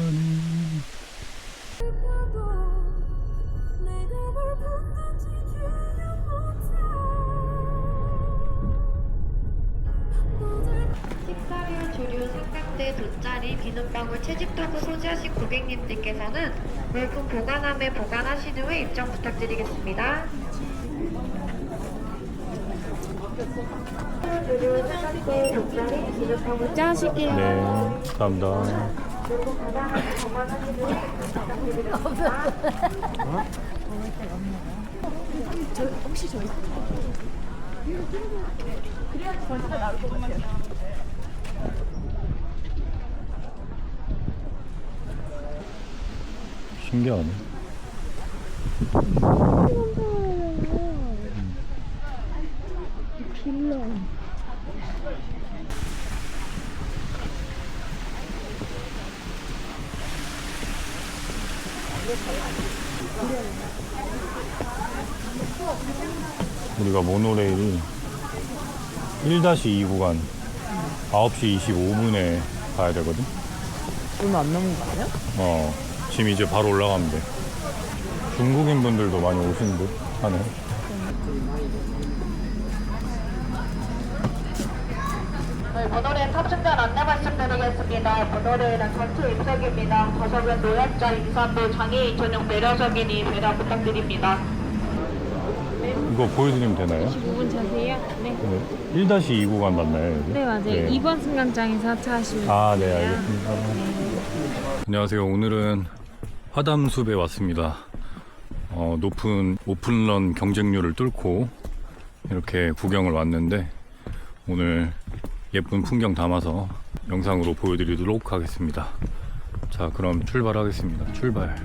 음. 식사를 1,500원대 돗자리 비눗방울 채집도구 소지하신 고객님들께서는 물품 보관함에 보관하신 후에 입장 부탁드리겠습니다. 입장하실게요. 네, 감사합니다. 저, 혹시 저희 그래야 전체가 나올 것 같아요. 신기하네. 빌런. 우리가 모노레일이 1-2 구간 9시 25분에 가야 되거든. 얼마 안 남은 거 아니야? 어, 지금 이제 바로 올라가면 돼. 중국인 분들도 많이 오시는 듯 하네. 저희 모노레일 탑승전 안내 말씀드리겠습니다. 모노레일은 전투 입석입니다. 좌석은 노약자, 임산부, 장애인 전용 배려석이니 배려 부탁드립니다. 이거 보여드리면 되나요? 5분 차세요? 네. 네. 1-2 구간 맞나요? 여기? 네, 맞아요. 네. 2번 승강장에서 하차하시면 아, 네. 알겠습니다. 안녕하세요. 오늘은 화담숲에 왔습니다. 어, 높은 오픈런 경쟁률을 뚫고 이렇게 구경을 왔는데 오늘 예쁜 풍경 담아서 영상으로 보여드리도록 하겠습니다. 자, 그럼 출발하겠습니다. 출발.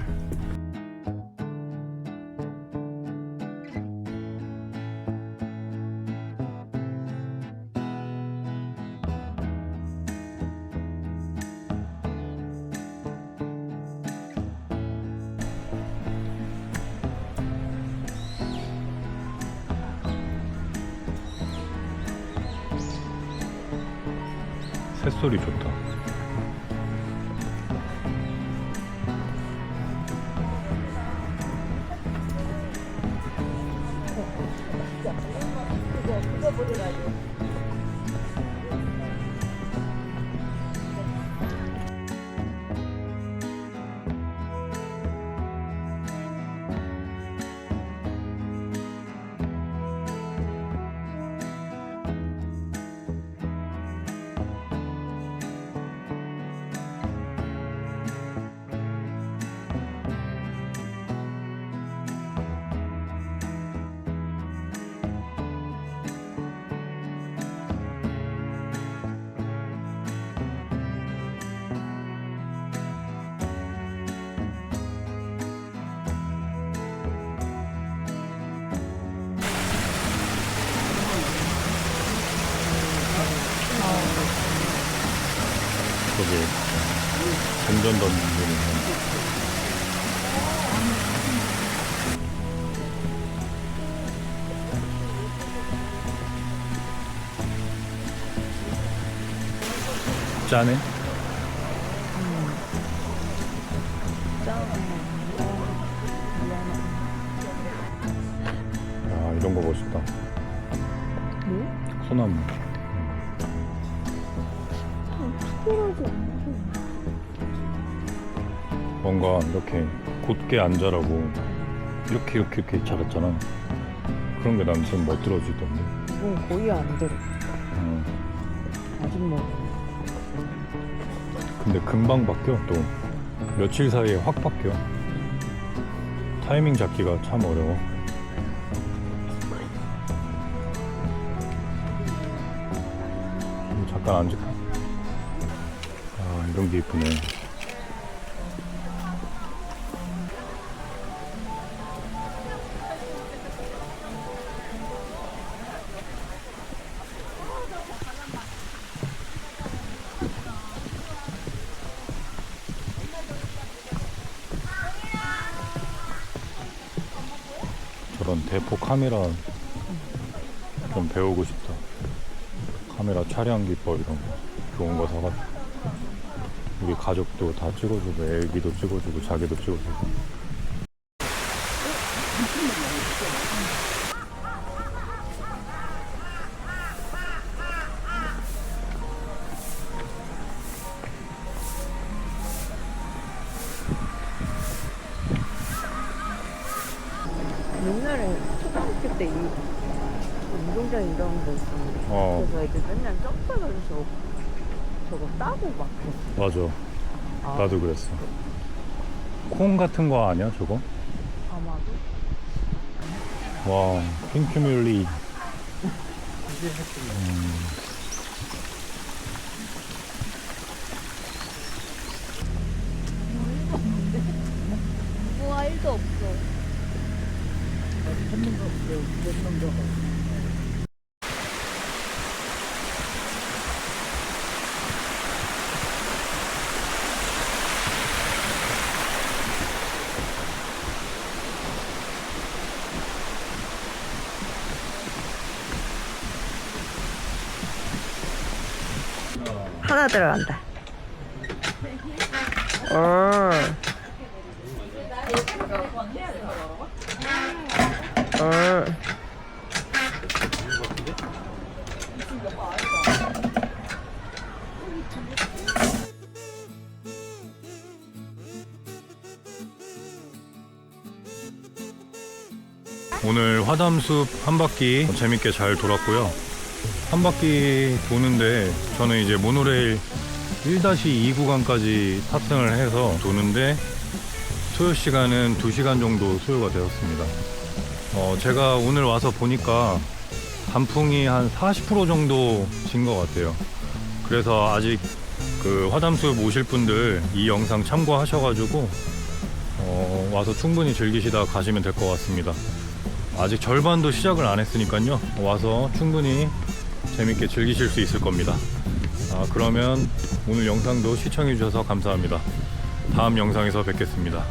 새소리 좋다. 저기 전전 던지는 짜네? 야 이런 거 멋있다 뭐? 소나무 뭔가 이렇게 곧게 앉아라고 이렇게 이렇게 이렇게 잡았잖아 그런 게 난 좀 멋들어지던데 이건 거의 안 들어. 음. 아직 뭐. 근데 금방 바뀌어 또 며칠 사이에 확 바뀌어 타이밍 잡기가 참 어려워 음, 잠깐 앉을까? 이런 게 이쁘네. 저런 대포 카메라 좀 배우고 싶다. 카메라 촬영 기법 이런 거 좋은 거 사가지고. 우리 가족도 다 찍어주고 애기도 찍어주고 자기도 찍어주고. 옛날에 초등학교 때 이 운동장 이런 거 있었는데 어. 그래서 애들 맨날 점프하면서 저거 따고 막 그랬어. 맞아. 아, 나도 그랬어. 콩 같은 거 아니야 저거? 아마도? 와 핑크뮬리. 뭐가 1도 없어 하나 들어간다. 어. 어. 오늘 화담숲 한 바퀴 재밌게 잘 돌았고요. 한 바퀴 도는데 저는 이제 모노레일 1-2 구간까지 탑승을 해서 도는데 소요 시간은 2시간 정도 소요가 되었습니다. 어, 제가 오늘 와서 보니까 단풍이 한 40% 정도 진 것 같아요. 그래서 아직 그 화담숲 오실 분들 이 영상 참고하셔가지고 어, 와서 충분히 즐기시다 가시면 될 것 같습니다. 아직 절반도 시작을 안 했으니까요. 와서 충분히 재밌게 즐기실 수 있을 겁니다. 아, 그러면 오늘 영상도 시청해 주셔서 감사합니다. 다음 영상에서 뵙겠습니다.